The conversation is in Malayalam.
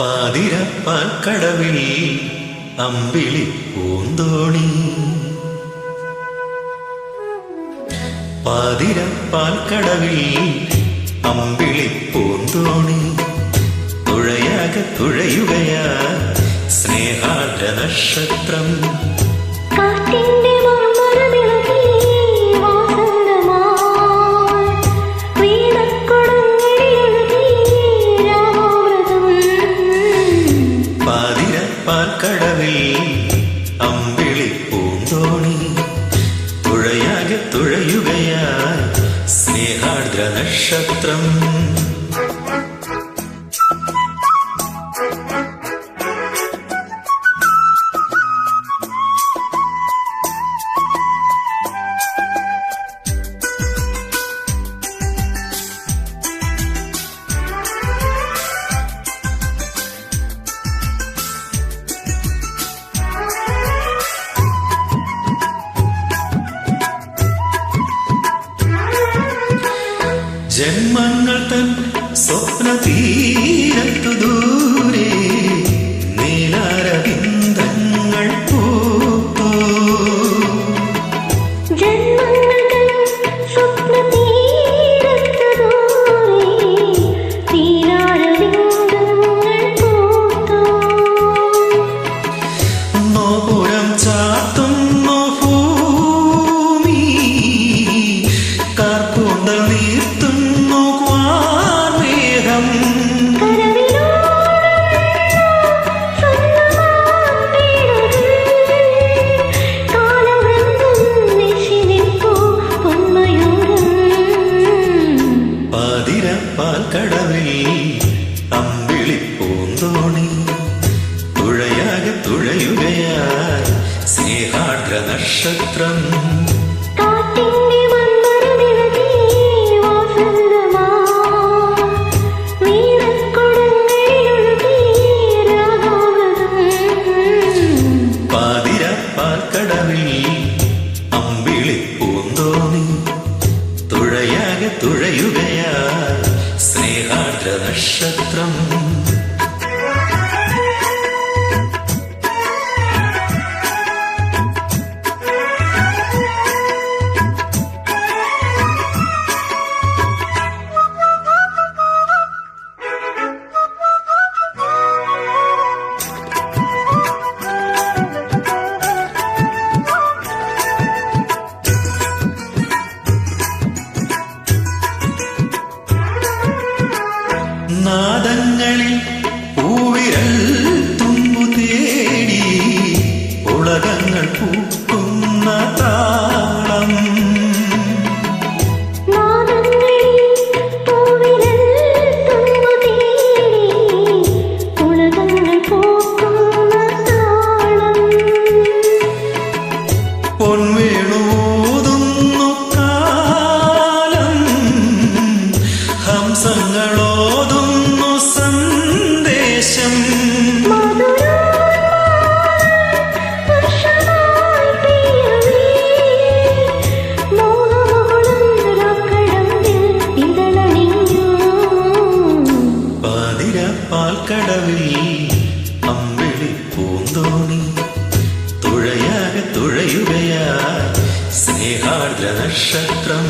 പാതിരപ്പാൽക്കടവിൽ അമ്പിളി പൂന്തോണി. പാതിരപ്പാൽക്കടവിൽ അമ്പിളി പൂന്തോണി. തുഴയാക തുഴയുകയാ സ്നേഹാദ്ര നക്ഷത്രം സ്നേഹാർദ്ര ദൂരെ ജന്മങ്ങൾ പാതിരപ്പാൽക്കടവിൽ അമ്പിളി പൂന്തോണി തുഴയാകെ തുഴയുകയായി സ്നേഹാർദ്ര നക്ഷത്രം. പാതിരപ്പാൽക്കടവിൽ അമ്പിളി നാദങ്ങളിൽ പൂവിരൽ തുമ്പു തേടി ഉലകങ്ങൾ പൂക്കുന്ന പാതിരപ്പാൽക്കടവിൽ അമ്പിളി പൂന്തോണി തുഴയാകെ തുഴയുകയാ സ്നേഹാർദ്ര നക്ഷത്രം